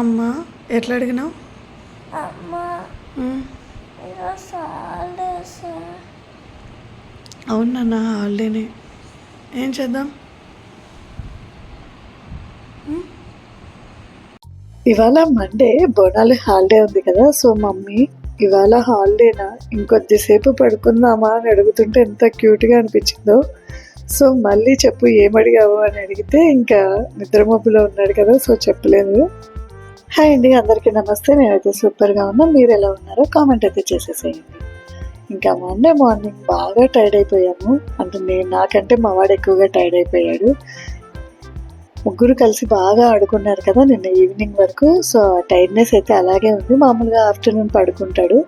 అమ్మా ఎట్లా అడిగినావు? అమ్మ ఈరోజు హాలిడేస్. అవును నాన్న హాలిడేనే. ఏం చేద్దాం? ఇవాళ మండే బోనాలు హాలిడే ఉంది కదా సో మమ్మీ ఇవాళ హాలిడేనా? ఇంకొద్దిసేపు పడుకుందామా అని అడుగుతుంటే ఎంత క్యూట్గా అనిపించిందో. సో మళ్ళీ చెప్పు ఏమడిగావు అని అడిగితే ఇంకా నిద్రమబ్బులో ఉన్నాడు కదా సో చెప్పలేదు. హాయ్ అండి అందరికీ నమస్తే. నేనైతే సూపర్గా ఉన్నా. మీరు ఎలా ఉన్నారో కామెంట్ అయితే చేసేసేయండి. ఇంకా మండే మార్నింగ్ బాగా టైర్డ్ అయిపోయాము. అంటే నేను నాకంటే మా వాడు ఎక్కువగా టైర్డ్ అయిపోయాడు. ముగ్గురు కలిసి బాగా ఆడుకున్నారు కదా నిన్న ఈవినింగ్ వరకు. సో టైర్డ్నెస్ అయితే అలాగే ఉంది. మామూలుగా ఆఫ్టర్నూన్ పడుకుంటాడు.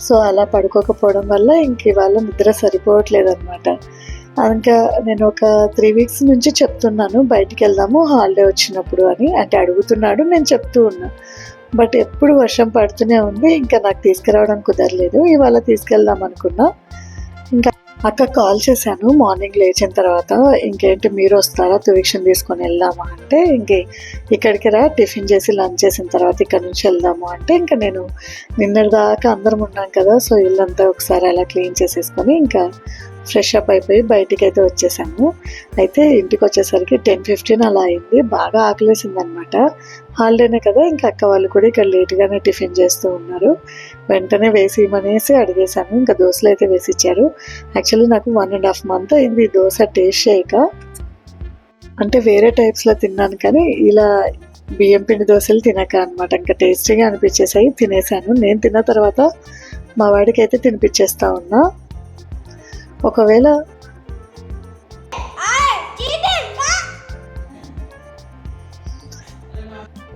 సో అలా పడుకోకపోవడం వల్ల ఇంక ఇవాళ నిద్ర సరిపోవట్లేదు అనమాట ఇంకా నేను ఒక త్రీ వీక్స్ నుంచి చెప్తున్నాను బయటికి వెళ్దాము హాలిడే వచ్చినప్పుడు అని. అంటే అడుగుతున్నాడు నేను చెప్తూ ఉన్నా. బట్ ఎప్పుడు వర్షం పడుతూనే ఉంది ఇంకా నాకు తీసుకురావడం కుదరలేదు. ఇవాళ తీసుకెళ్దాం అనుకున్నా. ఇంకా అక్క కాల్ చేశాను మార్నింగ్ లేచిన తర్వాత. ఇంకేంటి మీరు వస్తారా? తువిక్షన్ తీసుకొని వెళ్దామా అంటే ఇంకే ఇక్కడికి రా టిఫిన్ చేసి లంచ్ చేసిన తర్వాత ఇక్కడ నుంచి వెళ్దాము. అంటే ఇంకా నేను నిన్నటి దాకా అందరం ఉన్నాం కదా సో ఇల్లంతా ఒకసారి అలా క్లీన్ చేసేసుకొని ఇంకా ఫ్రెష్ అప్ అయిపోయి బయటికి అయితే వచ్చేసాము. అయితే ఇంటికి వచ్చేసరికి టెన్ ఫిఫ్టీన్ అలా అయింది. బాగా ఆకలేసింది అనమాట హాలిడేనే కదా ఇంకా అక్క వాళ్ళు కూడా ఇక్కడ లేట్గానే టిఫిన్ చేస్తూ ఉన్నారు. వెంటనే వేసి ఇవ్వనేసి అడిగేశాను. ఇంకా దోశలు అయితే వేసి ఇచ్చారు యాక్చువల్లీ నాకు వన్ అండ్ హాఫ్ మంత్ అయింది దోశ టేస్ట్ చేయక. అంటే వేరే టైప్స్లో తిన్నాను కానీ ఇలా బియ్యం పిండి దోశలు తినక అనమాట. ఇంకా టేస్టీగా అనిపించేసాయి. తినేసాను. నేను తిన్న తర్వాత మా వాడికి అయితే తినిపించేస్తా ఉన్నా. ఒకవేళ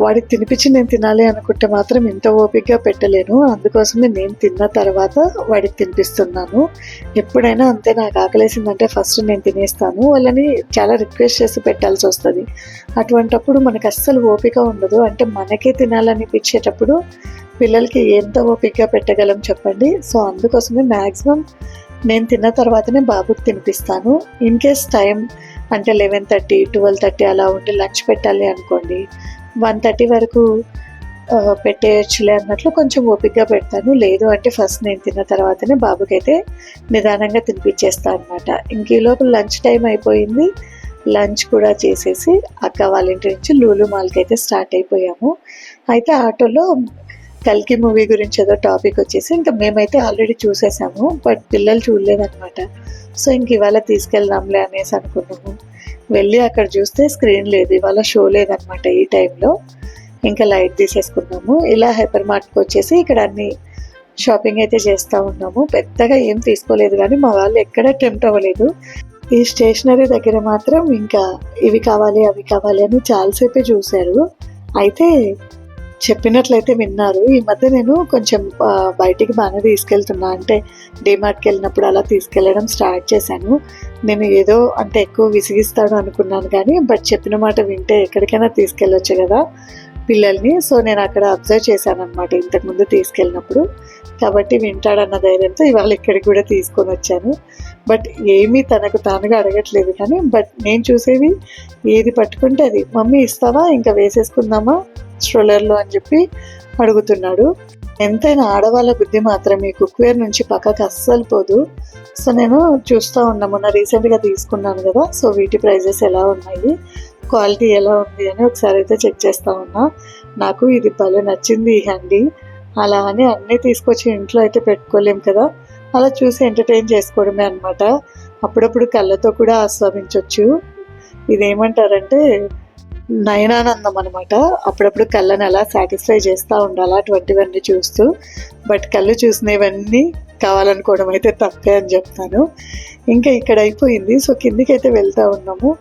వాడికి తినిపించి నేను తినాలి అనుకుంటే మాత్రం ఇంత ఓపికగా పెట్టలేను. అందుకోసమే నేను తిన్న తర్వాత వాడికి తినిపిస్తున్నాను. ఎప్పుడైనా అంతే నాకు ఆకలేసిందంటే ఫస్ట్ నేను తినేస్తాను. వాళ్ళని చాలా రిక్వెస్ట్ చేసి పెట్టాల్సి వస్తుంది. అటువంటప్పుడు మనకు అస్సలు ఓపిక ఉండదు. అంటే మనకే తినాలనిపించేటప్పుడు పిల్లలకి ఎంత ఓపికగా పెట్టగలం చెప్పండి. సో అందుకోసమే మ్యాక్సిమం నేను తిన్న తర్వాతనే బాబుకి తినిపిస్తాను. ఇన్ కేస్ టైం అంటే లెవెన్ థర్టీ ట్వెల్వ్ థర్టీ అలా ఉండి లంచ్ పెట్టాలి అనుకోండి. వన్ థర్టీ వరకు పెట్టేయచ్చులే అన్నట్లు కొంచెం ఓపిక్గా పెడతాను. లేదు అంటే ఫస్ట్ నేను తిన్న తర్వాతనే బాబుకైతే నిదానంగా తినిపించేస్తాను అనమాట ఇంక ఈ లోపల లంచ్ టైం అయిపోయింది. లంచ్ కూడా చేసేసి అక్క వాళ్ళ ఇంటి నుంచి లూలు మాల్కి అయితే స్టార్ట్ అయిపోయాము. అయితే ఆటోలో కల్కి మూవీ గురించి ఏదో టాపిక్ వచ్చేసి ఇంకా మేమైతే ఆల్రెడీ చూసేసాము బట్ పిల్లలు చూడలేదన్నమాట. సో ఇంక ఇవాళ తీసుకెళ్దాంలే అనేసి అనుకున్నాము. వెళ్ళి అక్కడ చూస్తే స్క్రీన్ లేదు ఇవాళ షో లేదనమాట ఈ టైంలో ఇంకా లైట్ తీసేసుకున్నాము. ఇలా హైపర్ మార్ట్కి వచ్చేసి ఇక్కడ అన్ని షాపింగ్ అయితే చేస్తూ ఉన్నాము. పెద్దగా ఏం తీసుకోలేదు కానీ మా వాళ్ళు ఎక్కడ టెంప్ట్ అవ్వలేదు. ఈ స్టేషనరీ దగ్గర మాత్రం ఇంకా ఇవి కావాలి అవి కావాలి అని చాలాసేపే చూశారు. అయితే చెప్పినట్లయితే విన్నారు. ఈ మధ్య నేను కొంచెం బయటికి బాగానే తీసుకెళ్తున్నా. అంటే డిమార్ట్కి వెళ్ళినప్పుడు అలా తీసుకెళ్ళడం స్టార్ట్ చేశాను. నేను ఏదో అంటే ఎక్కువ విసిగిస్తాడు అనుకున్నాను కానీ బట్ చెప్పిన మాట వింటే ఎక్కడికైనా తీసుకెళ్ళొచ్చు కదా పిల్లల్ని. సో నేను అక్కడ అబ్జర్వ్ చేశాను అనమాట ఇంతకుముందు తీసుకెళ్ళినప్పుడు. కాబట్టి వింటాడన్న ధైర్యంతో ఇవాళ ఇక్కడికి కూడా తీసుకొని వచ్చాను. బట్ ఏమీ తనకు తానుగా అడగట్లేదు కానీ బట్ నేను చూసేవి ఏది పట్టుకుంటే అది. మమ్మీ ఇస్తావా? ఇంకా వేసేసుకుందామా? స్ట్రోలర్లో అని చెప్పి అడుగుతున్నాడు. ఎంతైనా ఆడవాళ్ళ బుద్ధి మాత్రం ఈ కుక్వేర్ నుంచి పక్కకు అస్సలు పోదు. సో నేను చూస్తూ ఉన్నా మొన్న రీసెంట్గా తీసుకున్నాను కదా సో వీటి ప్రైజెస్ ఎలా ఉన్నాయి క్వాలిటీ ఎలా ఉంది అని ఒకసారి అయితే చెక్ చేస్తూ ఉన్నా. నాకు ఇది భలే నచ్చింది ఈ హ్యాండీ అలా అని అన్నీ తీసుకొచ్చి ఇంట్లో అయితే పెట్టుకోలేం కదా అలా చూసి ఎంటర్టైన్ చేసుకోవడమే అనమాట అప్పుడప్పుడు కళ్ళతో కూడా ఆస్వాదించవచ్చు ఇదేమంటారంటే నయనానందం అనమాట అప్పుడప్పుడు కళ్ళని అలా సాటిస్ఫై చేస్తూ ఉండాలి అటువంటివన్నీ చూస్తూ. బట్ కళ్ళు చూసినవన్నీ కావాలనుకోవడం అయితే తప్పే అని చెప్తాను. ఇంకా ఇక్కడ అయిపోయింది. సో కిందికి అయితే వెళ్తూ ఉన్నాము.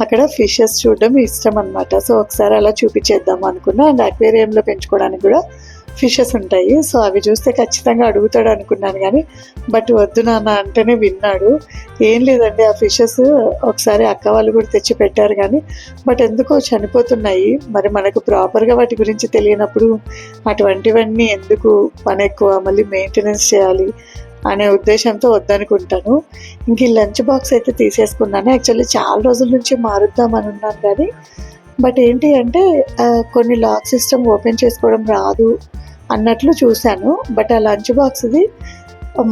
అక్కడ ఫిషెస్ చూడడం ఇష్టం అనమాట సో ఒకసారి అలా చూపించేద్దాం అనుకున్నా. అండ్ అక్వేరియంలో పెంచుకోవడానికి కూడా ఫిషెస్ ఉంటాయి. సో అవి చూస్తే ఖచ్చితంగా అడుగుతాడు అనుకున్నాను కానీ బట్ వద్దు నాన్న అంటేనే విన్నాడు. ఏం లేదండి ఆ ఫిషెస్ ఒకసారి అక్క వాళ్ళు కూడా తెచ్చి పెట్టారు కానీ బట్ ఎందుకో చనిపోతున్నాయి. మరి మనకు ప్రాపర్గా వాటి గురించి తెలియనప్పుడు అటువంటివన్నీ ఎందుకు పని ఎక్కువ మళ్ళీ మెయింటెనెన్స్ చేయాలి అనే ఉద్దేశంతో వద్దనుకుంటాను. ఇంక ఈ లంచ్ బాక్స్ అయితే తీసేసుకున్నాను. యాక్చువల్లీ చాలా రోజుల నుంచి మారుద్దామని ఉన్నాను కానీ బట్ ఏంటి అంటే కొన్ని లాక్ సిస్టమ్ ఓపెన్ చేసుకోవడం రాదు. అన్నట్లు చూశాను. బట్ ఆ లంచ్ బాక్స్ది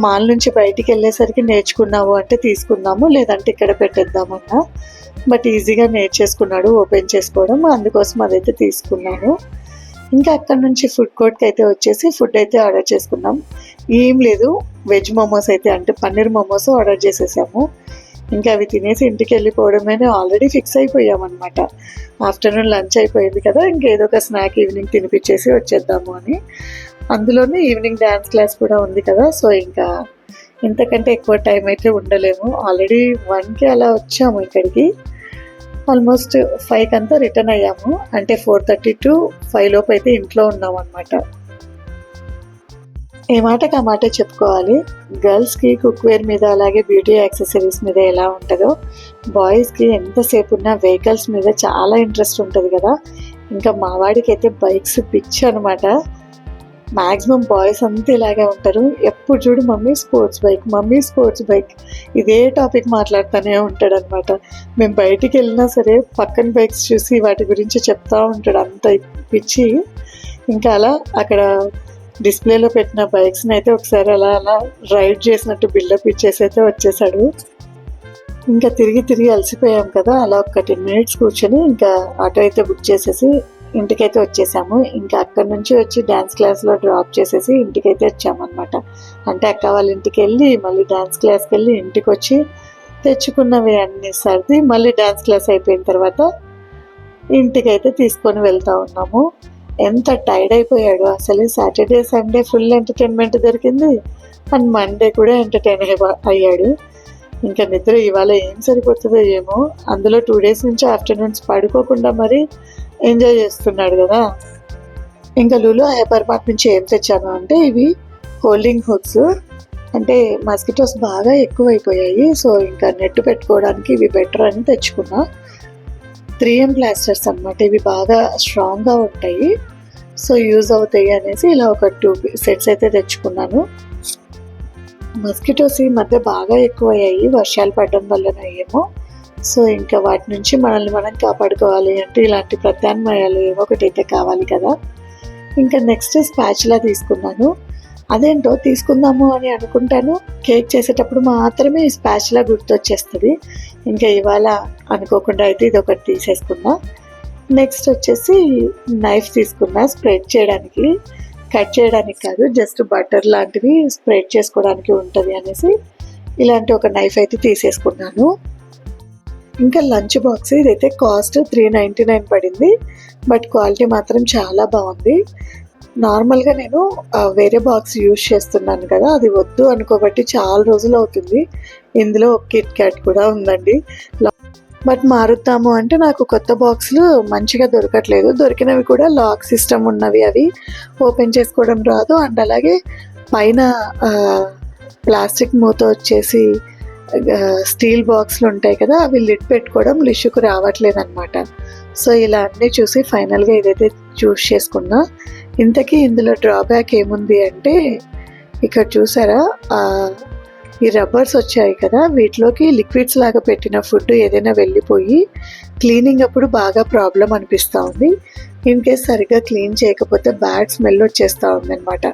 మాల్ నుంచి బయటికి వెళ్ళేసరికి నేర్చుకున్నాము అంటే తీసుకున్నాము లేదంటే ఇక్కడ పెట్టేద్దామన్నా. బట్ ఈజీగా నేర్చేసుకున్నాడు ఓపెన్ చేసుకోవడం అందుకోసం అదైతే తీసుకున్నాను. ఇంకా అక్కడ నుంచి ఫుడ్ కోర్ట్కి అయితే వచ్చేసి ఫుడ్ అయితే ఆర్డర్ చేసుకున్నాం. ఏం లేదు వెజ్ మోమోస్ అయితే అంటే పన్నీర్ మోమోస్ ఆర్డర్ చేసేసాము. ఇంకా అవి తినేసి ఇంటికి వెళ్ళిపోవడమే ఆల్రెడీ ఫిక్స్ అయిపోయామన్నమాట. ఆఫ్టర్నూన్ లంచ్ అయిపోయింది కదా ఇంకేదో ఒక స్నాక్ ఈవినింగ్ తినిపించేసి వచ్చేద్దాము అని. అందులోనే ఈవినింగ్ డ్యాన్స్ క్లాస్ కూడా ఉంది కదా సో ఇంకా ఇంతకంటే ఎక్కువ టైం అయితే ఉండలేము. ఆల్రెడీ వన్కి అలా వచ్చాము ఇక్కడికి. ఆల్మోస్ట్ ఫైవ్కి అంతా రిటర్న్ అయ్యాము. అంటే ఫోర్ థర్టీ టు ఫైవ్ లోపు అయితే ఇంట్లో ఉన్నాం అనమాట ఏ మాటకి ఆ మాట చెప్పుకోవాలి? గర్ల్స్కి కుక్వేర్ మీద అలాగే బ్యూటీ యాక్సెసరీస్ మీద ఎలా ఉంటుందో బాయ్స్కి ఎంతసేపు ఉన్న వెహికల్స్ మీద చాలా ఇంట్రెస్ట్ ఉంటుంది కదా. ఇంకా మా వాడికి అయితే బైక్స్ పిచ్చి అనమాట మ్యాక్సిమం బాయ్స్ అంతా ఇలాగే ఉంటారు. ఎప్పుడు చూడు mummy sports bike mummy sports bike ఇదే టాపిక్ మాట్లాడుతూనే ఉంటాడు అనమాట మేము బయటికి వెళ్ళినా సరే పక్కన బైక్స్ చూసి వాటి గురించి చెప్తా ఉంటాడు అంత పిచ్చి. ఇంకా అలా అక్కడ డిస్ప్లేలో పెట్టిన బైక్స్ని అయితే ఒకసారి అలా అలా రైడ్ చేసినట్టు బిల్డప్ ఇచ్చేసి అయితే వచ్చేసాడు. ఇంకా తిరిగి తిరిగి అలసిపోయాం కదా అలా ఒక టెన్ మినిట్స్ కూర్చొని ఇంకా ఆటో అయితే బుక్ చేసేసి ఇంటికైతే వచ్చేసాము. ఇంకా అక్కడ నుంచి వచ్చి డ్యాన్స్ క్లాస్లో డ్రాప్ చేసేసి ఇంటికైతే వచ్చామన్నమాట. అంటే అక్క వాళ్ళ ఇంటికి వెళ్ళి మళ్ళీ డ్యాన్స్ క్లాస్కి వెళ్ళి ఇంటికి వచ్చి తెచ్చుకున్నవి అన్ని సర్ది మళ్ళీ డ్యాన్స్ క్లాస్ అయిపోయిన తర్వాత ఇంటికైతే తీసుకొని వెళ్తా ఉన్నాము. ఎంత టైర్డ్ అయిపోయాడు. అసలు సాటర్డే సండే ఫుల్ ఎంటర్టైన్మెంట్ దొరికింది. అండ్ మండే కూడా ఎంటర్టైన్ అయ్యాడు. ఇంకా నిద్ర ఇవాళ ఏం సరిపోతుందో ఏమో. అందులో టూ డేస్ నుంచి ఆఫ్టర్నూన్స్ పడుకోకుండా మరి ఎంజాయ్ చేస్తున్నాడు కదా. ఇంకా లూలో హైపర్ మార్ట్ నుంచి ఏం తెచ్చాను అంటే ఇవి హోల్డింగ్ హుక్స్ అంటే మస్కిటోస్ బాగా ఎక్కువైపోయాయి. సో ఇంకా నెట్ పెట్టుకోవడానికి ఇవి బెటర్ అని తెచ్చుకున్నా. త్రీ ఎం ప్లాస్టర్స్ అనమాట ఇవి బాగా స్ట్రాంగ్గా ఉంటాయి. సో యూజ్ అవుతాయి అనేసి ఇలా ఒక టూ సెట్స్ అయితే తెచ్చుకున్నాను. మస్కిటోస్ ఈ మధ్య బాగా ఎక్కువయ్యాయి. వర్షాలు పడడం వలన ఏమో సో ఇంకా వాటి నుంచి మనల్ని మనం కాపాడుకోవాలి అంటే ఇలాంటి ప్రత్యామ్నాయాలు ఏమో ఒకటి అయితే కావాలి కదా. ఇంకా నెక్స్ట్ స్పాచ్లా తీసుకున్నాను. అదేంటో తీసుకుందాము అని అనుకుంటాను. కేక్ చేసేటప్పుడు మాత్రమే స్పాచ్లా గుర్తొచ్చేస్తుంది. ఇంకా ఇవాళ అనుకోకుండా అయితే ఇది ఒకటి తీసేసుకున్నా. నెక్స్ట్ వచ్చేసి నైఫ్ తీసుకున్నా స్ప్రెడ్ చేయడానికి. కట్ చేయడానికి కాదు జస్ట్ బటర్ లాంటివి స్ప్రెడ్ చేసుకోవడానికి ఉంటుంది అనేసి ఇలాంటి ఒక నైఫ్ అయితే తీసేసుకున్నాను. ఇంకా లంచ్ బాక్స్ ఇదైతే కాస్ట్ త్రీ నైంటీ నైన్ పడింది. బట్ క్వాలిటీ మాత్రం చాలా బాగుంది. నార్మల్గా నేను వేరే బాక్స్ యూజ్ చేస్తున్నాను కదా అది వద్దు అనుకోబట్టి చాలా రోజులు అవుతుంది. ఇందులో ఒక కిట్ క్యాట్ కూడా ఉందండి. బట్ మారుద్దాము అంటే నాకు కొత్త బాక్స్లు మంచిగా దొరకట్లేదు. దొరికినవి కూడా లాక్ సిస్టమ్ ఉన్నవి అవి ఓపెన్ చేసుకోవడం రాదు. అండ్ అలాగే పైన ప్లాస్టిక్ మూత వచ్చేసి స్టీల్ బాక్స్లు ఉంటాయి కదా అవి లిడ్ పెట్టుకోవడం లిషుకు రావట్లేదు అనమాట సో ఇలా అన్నీ చూసి ఫైనల్గా ఇదైతే చూస్ చేసుకున్నా ఇంతకీ ఇందులో డ్రాబ్యాక్ ఏముంది అంటే ఇక్కడ చూసారా ఈ రబ్బర్స్ వచ్చాయి కదా వీటిలోకి లిక్విడ్స్ లాగా పెట్టిన ఫుడ్ ఏదైనా వెళ్ళిపోయి క్లీనింగ్ అప్పుడు బాగా ప్రాబ్లం అనిపిస్తూ ఉంది. ఇన్ కేస్ సరిగ్గా క్లీన్ చేయకపోతే బ్యాడ్ స్మెల్ వచ్చేస్తూ ఉందన్నమాట.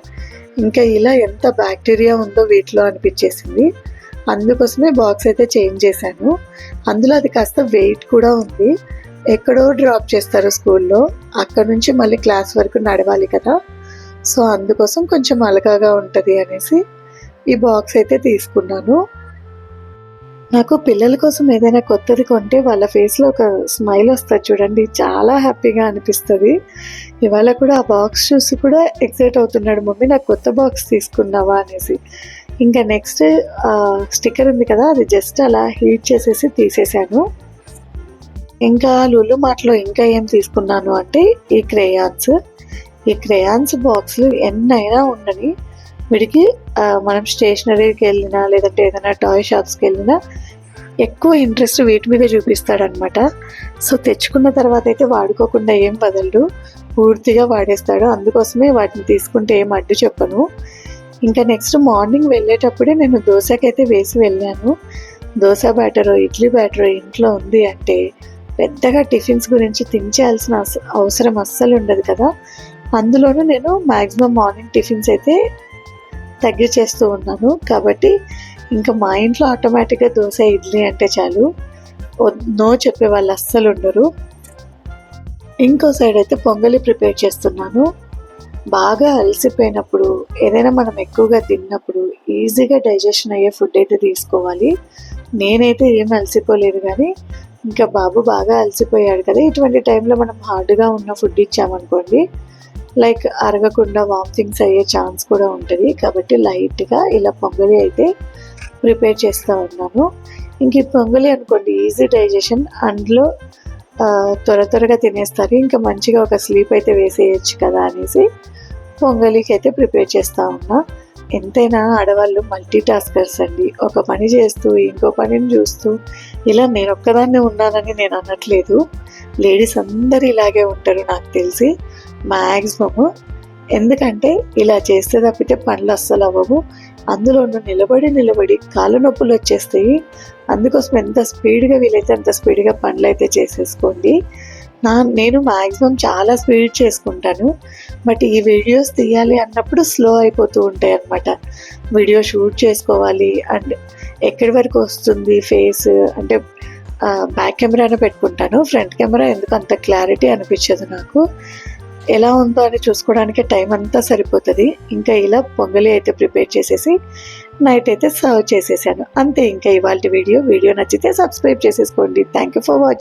ఇంకా ఇలా ఎంత బ్యాక్టీరియా ఉందో వీటిలో అనిపించేసింది. అందుకోసమే బాక్స్ అయితే చేంజ్ చేశాను. అందులో అది కాస్త వెయిట్ కూడా ఉంది. ఎక్కడో డ్రాప్ చేస్తారు స్కూల్లో. అక్కడ నుంచి మళ్ళీ క్లాస్ వరకు నడవాలి కదా. సో అందుకోసం కొంచెం అలగాగా ఉంటుంది అనేసి ఈ బాక్స్ అయితే తీసుకున్నాను. నాకు పిల్లల కోసం ఏదైనా కొత్తది కొంటే వాళ్ళ ఫేస్లో ఒక స్మైల్ వస్తుంది చూడండి. చాలా హ్యాపీగా అనిపిస్తుంది. ఇవాళ కూడా ఆ బాక్స్ చూసి కూడా ఎక్సైట్ అవుతున్నాడు మమ్మీ నాకు కొత్త బాక్స్ తీసుకున్నావా? అనేసి. ఇంకా నెక్స్ట్ స్టిక్కర్ ఉంది కదా అది జస్ట్ అలా హీట్ చేసేసి తీసేసాను. ఇంకా లులు మాటలో ఇంకా ఏం తీసుకున్నాను అంటే ఈ క్రేయాన్స్. ఈ క్రేయాన్స్ బాక్స్లు ఎన్నైనా ఉండని వీడికి మనం స్టేషనరీకి వెళ్ళినా లేదంటే ఏదైనా టాయ్ షాప్స్కి వెళ్ళినా ఎక్కువ ఇంట్రెస్ట్ వీటి మీద చూపిస్తాడనమాట సో తెచ్చుకున్న తర్వాత అయితే వాడుకోకుండా ఏం వదలడు. పూర్తిగా వాడేస్తాడు. అందుకోసమే వాటిని తీసుకుంటే ఏం అడ్డు చెప్పను. ఇంకా నెక్స్ట్ మార్నింగ్ వెళ్ళేటప్పుడే నేను దోశకైతే వేసి వెళ్ళాను. దోశ బ్యాటరో ఇడ్లీ బ్యాటరో ఇంట్లో ఉంది అంటే పెద్దగా టిఫిన్స్ గురించి తించేయాల్సిన అస- అవసరం అస్సలు ఉండదు కదా. అందులోనూ నేను మ్యాక్సిమం మార్నింగ్ టిఫిన్స్ అయితే తగ్గించేస్తూ ఉన్నాను. కాబట్టి ఇంకా మా ఇంట్లో ఆటోమేటిక్గా దోశ ఇడ్లీ అంటే చాలు. నో చెప్పే వాళ్ళు అస్సలు ఉండరు. ఇంకో సైడ్ అయితే పొంగలి ప్రిపేర్ చేస్తున్నాను. బాగా అలసిపోయినప్పుడు ఏదైనా మనం ఎక్కువగా తిన్నప్పుడు ఈజీగా డైజెషన్ అయ్యే ఫుడ్ అయితే తీసుకోవాలి. నేనైతే ఏం అలసిపోలేదు కానీ ఇంకా బాబు బాగా అలసిపోయాడు కదా. ఇటువంటి టైంలో మనం హార్డ్గా ఉన్న ఫుడ్ ఇచ్చామనుకోండి లైక్ అరగకుండా వామిటింగ్స్ అయ్యే ఛాన్స్ కూడా ఉంటుంది. కాబట్టి లైట్గా ఇలా పొంగలి అయితే ప్రిపేర్ చేస్తూ ఉన్నాను. ఇంక ఈ పొంగలి అనుకోండి ఈజీ డైజెషన్. అందులో త్వర త్వరగా తినేస్తారు. ఇంకా మంచిగా ఒక స్లీప్ అయితే వేసేయచ్చు కదా అనేసి పొంగలికి అయితే ప్రిపేర్ చేస్తూ ఉన్నా. ఎంతైనా ఆడవాళ్ళు మల్టీ టాస్కర్స్ అండి. ఒక పని చేస్తూ ఇంకో పనిని చూస్తూ ఇలా నేను ఒక్కదాన్నే ఉన్నానని నేను అనట్లేదు. లేడీస్ అందరు ఇలాగే ఉంటారు నాకు తెలిసి. మ్యాక్సిమము ఎందుకంటే ఇలా చేస్తే తప్పితే పనులు అస్సలు అవ్వవు. అందులోనూ నిలబడి నిలబడి కాళ్ళ నొప్పులు వచ్చేస్తాయి. అందుకోసం ఎంత స్పీడ్గా వీలైతే అంత స్పీడ్గా పనులు అయితే చేసేసుకోండి. నా నేను మ్యాక్సిమం చాలా స్పీడ్ చేసుకుంటాను బట్ ఈ వీడియోస్ తీయాలి అన్నప్పుడు స్లో అయిపోతూ ఉంటాయి అన్నమాట. వీడియో షూట్ చేసుకోవాలి అండ్ ఎక్కడి వరకు వస్తుంది ఫేస్ అంటే బ్యాక్ కెమెరానే పెట్టుకుంటాను. ఫ్రంట్ కెమెరా ఎందుకు అంత క్లారిటీ అనిపించదు నాకు. ఎలా ఉందో అని చూసుకోవడానికి టైం అంతా సరిపోతుంది. ఇంకా ఇలా పొంగలి అయితే ప్రిపేర్ చేసేసి నైట్ అయితే సర్వ్ చేసేసాను. అంతే ఇంకా ఇవాళ వీడియో. వీడియో నచ్చితే సబ్స్క్రైబ్ చేసేసుకోండి. Thank you for watching